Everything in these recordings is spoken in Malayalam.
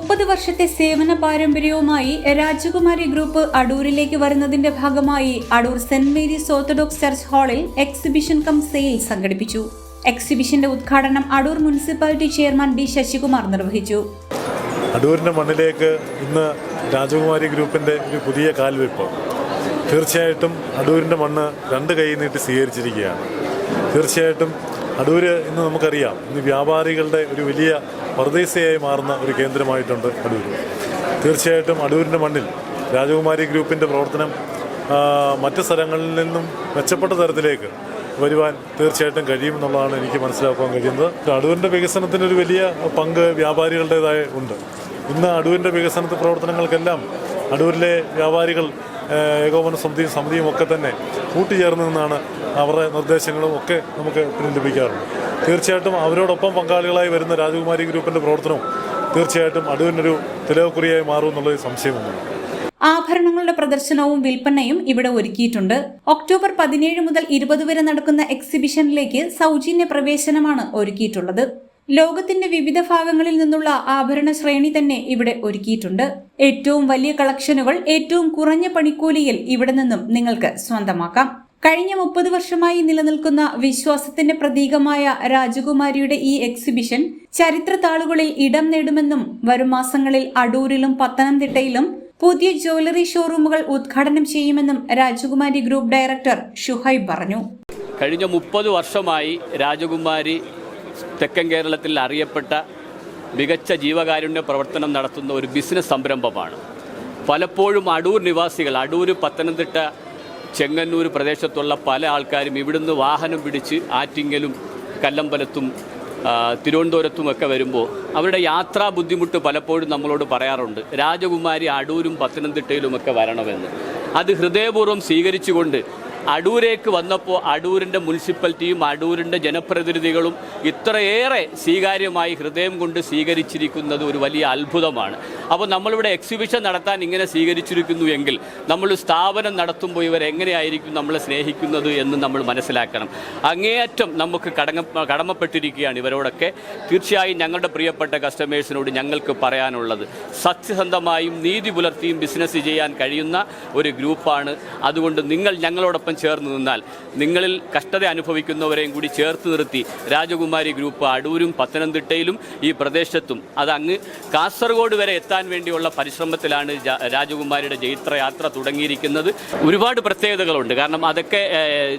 വർഷത്തെ സേവന പാരമ്പര്യവുമായി രാജകുമാരി ഗ്രൂപ്പ് അടൂരിലേക്ക് വരുന്നതിന്റെ ഭാഗമായി Adoor saint Mary's orthodox church ഹാളിൽ എക്സിബിഷൻ കം സെയിൽ സംഘടിപ്പിച്ചു. എക്സിബിഷന്റെ ഉദ്ഘാടനം Adoor municipality chairman B Sasikumar നിർവഹിച്ചു. അടൂരിന്റെ മണ്ണിലേക്ക് ഇന്ന് രാജകുമാരി ഗ്രൂപ്പിന്റെ ഒരു പുതിയ കാൽവെപ്പ്. തീർച്ചയായിട്ടും അടൂരിന്റെ മണ്ണ് രണ്ട് കൈ നീട്ടി സ്വീകരിച്ചിരിക്കുകയാണ്. തീർച്ചയായിട്ടും അടൂര് ഇന്ന് നമുക്കറിയാം ഇന്ന് വ്യാപാരികളുടെ ഒരു വലിയ പർദേശയായി മാറുന്ന ഒരു കേന്ദ്രമായിട്ടുണ്ട് അടൂർ തീർച്ചയായിട്ടും അടൂരിന്റെ മണ്ണിൽ രാജകുമാരി ഗ്രൂപ്പിന്റെ പ്രവർത്തനം മറ്റ് സ്ഥലങ്ങളിൽ നിന്നും മെച്ചപ്പെട്ട തരത്തിലേക്ക് വരുവാൻ തീർച്ചയായിട്ടും കഴിയുമെന്നുള്ളതാണ് എനിക്ക് മനസ്സിലാക്കാൻ കഴിയുന്നത്. അടൂരിന്റെ വികസനത്തിന് ഒരു വലിയ പങ്ക് വ്യാപാരികളുടേതായി ഉണ്ട്. ഇന്ന് അടൂരിന്റെ വികസനത്തെ പ്രവർത്തനങ്ങൾക്കെല്ലാം അടൂരിലെ വ്യാപാരികൾ ഏകോപന സമിതിയും സമിതിയും ഒക്കെ തന്നെ കൂട്ടുചേർന്ന് നിന്നാണ് അവരുടെ നിർദ്ദേശങ്ങളും ഒക്കെ നമുക്ക് ലഭിക്കാറുണ്ട് തീർച്ചയായിട്ടും അവരോടൊപ്പം പങ്കാളികളായി വരുന്ന രാജകുമാരി ഗ്രൂപ്പിന്റെ പ്രവർത്തനവും തീർച്ചയായിട്ടും അടൂരിനൊരു തിലകക്കുറിയായി മാറും എന്നുള്ളത് സംശയമൊന്നുമില്ല ആഭരണങ്ങളുടെ പ്രദർശനവും വിൽപ്പനയും ഇവിടെ ഒരുക്കിയിട്ടുണ്ട്. ഒക്ടോബർ പതിനേഴ് മുതൽ ഇരുപത് വരെ നടക്കുന്ന എക്സിബിഷനിലേക്ക് സൗജന്യ പ്രവേശനമാണ് ഒരുക്കിയിട്ടുള്ളത്. ലോകത്തിന്റെ വിവിധ ഭാഗങ്ങളിൽ നിന്നുള്ള ആഭരണ ശ്രേണി തന്നെ ഇവിടെ ഒരുക്കിയിട്ടുണ്ട്. ഏറ്റവും വലിയ കളക്ഷനുകൾ ഏറ്റവും കുറഞ്ഞ പണിക്കൂലിയിൽ ഇവിടെ നിന്നും നിങ്ങൾക്ക് സ്വന്തമാക്കാം. കഴിഞ്ഞ മുപ്പത് വർഷമായി നിലനിൽക്കുന്ന വിശ്വാസത്തിന്റെ പ്രതീകമായ രാജകുമാരിയുടെ ഈ എക്സിബിഷൻ ചരിത്ര താളുകളിൽ ഇടം നേടുമെന്നും വരും മാസങ്ങളിൽ അടൂരിലും പത്തനംതിട്ടയിലും പുതിയ ജ്വല്ലറി ഷോറൂമുകൾ ഉദ്ഘാടനം ചെയ്യുമെന്നും രാജകുമാരി ഗ്രൂപ്പ് ഡയറക്ടർ ഷുഹൈബ് പറഞ്ഞു. കഴിഞ്ഞ മുപ്പത് വർഷമായി രാജകുമാരി തെക്കൻ കേരളത്തിൽ അറിയപ്പെട്ട മികച്ച ജീവകാരുണ്യ പ്രവർത്തനം നടത്തുന്ന ഒരു ബിസിനസ് സംരംഭമാണ്. പലപ്പോഴും അടൂർ നിവാസികൾ അടൂർ പത്തനംതിട്ട ചെങ്ങന്നൂർ പ്രദേശത്തുള്ള പല ആൾക്കാരും ഇവിടുന്ന് വാഹനം പിടിച്ച് ആറ്റിങ്ങലും കല്ലമ്പലത്തും തിരുവനന്തപുരത്തുമൊക്കെ വരുമ്പോൾ അവരുടെ യാത്രാ ബുദ്ധിമുട്ട് പലപ്പോഴും നമ്മളോട് പറയാറുണ്ട്. രാജകുമാരി അടൂരും പത്തനംതിട്ടയിലുമൊക്കെ വരണമെന്ന്. അത് ഹൃദയപൂർവം സ്വീകരിച്ചുകൊണ്ട് അടൂരേക്ക് വന്നപ്പോൾ അടൂരിന്റെ മുനിസിപ്പാലിറ്റിയും അടൂരിന്റെ ജനപ്രതിനിധികളും ഇത്രയേറെ സ്വീകാര്യമായി ഹൃദയം കൊണ്ട് സ്വീകരിച്ചിരിക്കുന്നത് ഒരു വലിയ അത്ഭുതമാണ്. അപ്പോൾ നമ്മളിവിടെ എക്സിബിഷൻ നടത്താൻ ഇങ്ങനെ സ്വീകരിച്ചിരിക്കുന്നു എങ്കിൽ നമ്മൾ സ്ഥാപനം നടത്തുമ്പോൾ ഇവർ എങ്ങനെയായിരിക്കും നമ്മളെ സ്നേഹിക്കുന്നത് എന്ന് നമ്മൾ മനസ്സിലാക്കണം. അങ്ങേയറ്റം നമുക്ക് കടങ്ങ കടമപ്പെട്ടിരിക്കുകയാണ് ഇവരോടൊക്കെ. തീർച്ചയായും ഞങ്ങളുടെ പ്രിയപ്പെട്ട കസ്റ്റമേഴ്സിനോട് ഞങ്ങൾക്ക് പറയാനുള്ളത് സത്യസന്ധമായും നീതി പുലർത്തിയും ബിസിനസ് ചെയ്യാൻ കഴിയുന്ന ഒരു ഗ്രൂപ്പാണ് അതുകൊണ്ട് നിങ്ങൾ ഞങ്ങളോടൊപ്പം ചേർന്ന് നിന്നാൽ നിങ്ങളിൽ കഷ്ടത അനുഭവിക്കുന്നവരെയും കൂടി ചേർത്ത് നിർത്തി രാജകുമാരി ഗ്രൂപ്പ് അടൂരും പത്തനംതിട്ടയിലും ഈ പ്രദേശത്തും. അത് അങ്ങ് കാസർഗോഡ് വരെ എത്താൻ വേണ്ടിയുള്ള പരിശ്രമത്തിലാണ് രാജകുമാരിയുടെ ജൈത്രയാത്ര തുടങ്ങിയിരിക്കുന്നത്. ഒരുപാട് പ്രത്യേകതകളുണ്ട്. കാരണം അതൊക്കെ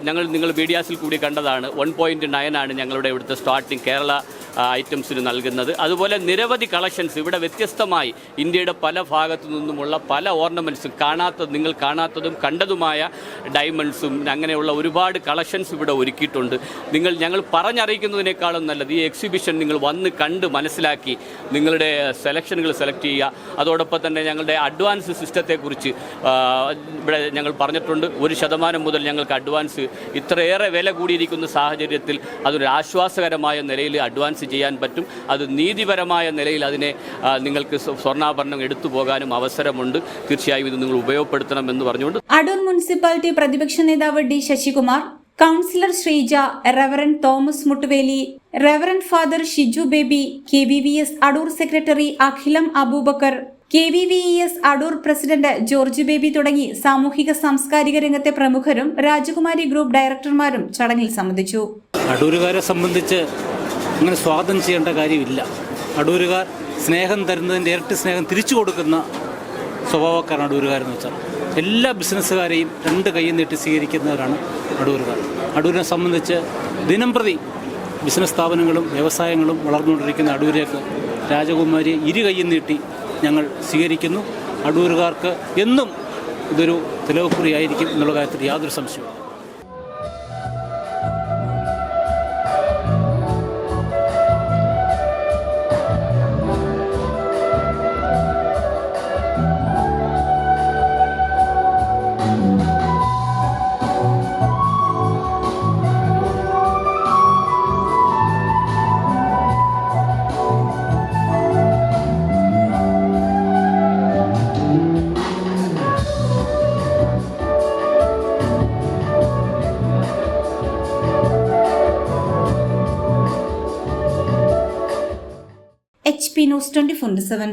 ഞങ്ങൾ നിങ്ങൾ മീഡിയാസിൽ കൂടി കണ്ടതാണ്. വൺ പോയിന്റ് നയൻ ആണ് ഞങ്ങളുടെ ഇവിടുത്തെ സ്റ്റാർട്ടിംഗ് കേരള ഐറ്റംസിന് നൽകുന്നത്. അതുപോലെ നിരവധി കളക്ഷൻസ് ഇവിടെ വ്യത്യസ്തമായി ഇന്ത്യയുടെ പല ഭാഗത്തു നിന്നുമുള്ള പല ഓർണമെന്റ്സും കാണാത്ത നിങ്ങൾ കാണാത്തതും കണ്ടതുമായ ഡയമണ്ട്സും അങ്ങനെയുള്ള ഒരുപാട് കളക്ഷൻസ് ഇവിടെ ഒരുക്കിയിട്ടുണ്ട്. നിങ്ങൾ ഞങ്ങൾ പറഞ്ഞറിയിക്കുന്നതിനേക്കാളും നല്ലത് ഈ എക്സിബിഷൻ നിങ്ങൾ വന്ന് കണ്ട് മനസ്സിലാക്കി നിങ്ങളുടെ സെലക്ഷനുകൾ സെലക്ട് ചെയ്യുക. അതോടൊപ്പം തന്നെ ഞങ്ങളുടെ അഡ്വാൻസ് സിസ്റ്റത്തെക്കുറിച്ച് ഇവിടെ ഞങ്ങൾ പറഞ്ഞിട്ടുണ്ട്. ഒരു ശതമാനം മുതൽ ഞങ്ങൾക്ക് അഡ്വാൻസ് ഇത്രയേറെ വില കൂടിയിരിക്കുന്ന സാഹചര്യത്തിൽ അതൊരു ആശ്വാസകരമായ നിലയിൽ അഡ്വാൻസ് ചെയ്യാൻ പറ്റും. അത് നീതിപരമായ നിലയിൽ അതിനെ നിങ്ങൾക്ക് സ്വ- സ്വർണാഭരണം എടുത്തു പോകാനും അവസരമുണ്ട്. തീർച്ചയായും ഇത് നിങ്ങൾ ഉപയോഗപ്പെടുത്തണം എന്ന് പറഞ്ഞുകൊണ്ട്. അടൂർ മുനിസിപ്പാലിറ്റി പ്രതിപക്ഷ നേതാവ് D Sasikumar councillor Sreeja reverend Thomas Muttuveli reverend father Shiju Baby K V V S Adoor secretary Akhilam Aboobacker K V V S Adoor president George Baby തുടങ്ങി സാമൂഹിക സാംസ്കാരിക രംഗത്തെ പ്രമുഖരും രാജകുമാരി ഗ്രൂപ്പ് ഡയറക്ടർമാരും ചടങ്ങിൽ സംബന്ധിച്ചു. അടൂരുകാരെ സംബന്ധിച്ച് അങ്ങനെ സ്വാഗതം ചെയ്യേണ്ട കാര്യമില്ല. അടൂരുകാർ സ്നേഹം തരുന്നതിന്റെ ഇരട്ടി സ്നേഹം തിരിച്ചു കൊടുക്കുന്ന സ്വഭാവക്കാരാണ് അടൂരുകാരെന്ന് വെച്ചാൽ. എല്ലാ ബിസിനസ്സുകാരെയും രണ്ട് കൈയും നീട്ടി സ്വീകരിക്കുന്നവരാണ് അടൂരുകാർ. അടൂരിനെ സംബന്ധിച്ച് ദിനം പ്രതി ബിസിനസ് സ്ഥാപനങ്ങളും വ്യവസായങ്ങളും വളർന്നുകൊണ്ടിരിക്കുന്ന അടൂരേക്ക് രാജകുമാരിയെ ഇരു കൈയും നീട്ടി ഞങ്ങൾ സ്വീകരിക്കുന്നു. അടൂരുകാർക്ക് എന്നും ഇതൊരു തിലവക്കുറിയായിരിക്കും എന്നുള്ള കാര്യത്തിൽ യാതൊരു സംശയവും P news twenty four seven